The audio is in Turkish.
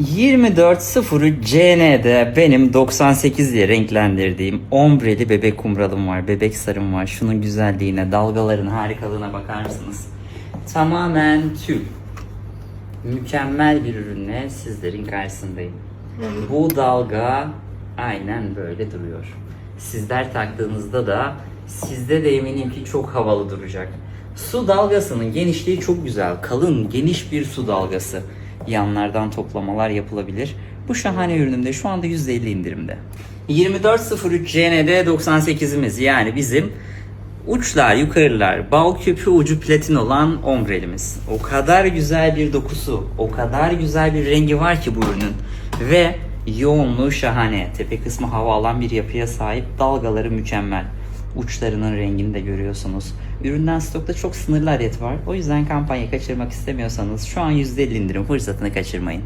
24.03 CN'de benim 98 diye renklendirdiğim ombreli bebek kumralım var. Bebek sarım var. Şunun güzelliğine, dalgaların harikalığına bakar mısınız? Tamamen tül. Mükemmel bir ürünle sizlerin karşısındayım. Bu dalga aynen böyle duruyor. Sizler taktığınızda da sizde de eminim ki çok havalı duracak. Su dalgasının genişliği çok güzel. Kalın, geniş bir su dalgası. Yanlardan toplamalar yapılabilir. Bu şahane ürünümde şu anda %50 indirimde. 2403 CND 98'imiz yani bizim Uçlar, yukarılar, bal küpü ucu platin olan ombrelimiz. O kadar güzel bir dokusu, o kadar güzel bir rengi var ki bu ürünün. Ve yoğunluğu şahane. Tepe kısmı hava alan bir yapıya sahip, dalgaları mükemmel. Uçlarının rengini de görüyorsunuz. Üründen stokta çok sınırlı adet var. O yüzden kampanya kaçırmak istemiyorsanız şu an %50 indirim fırsatını kaçırmayın.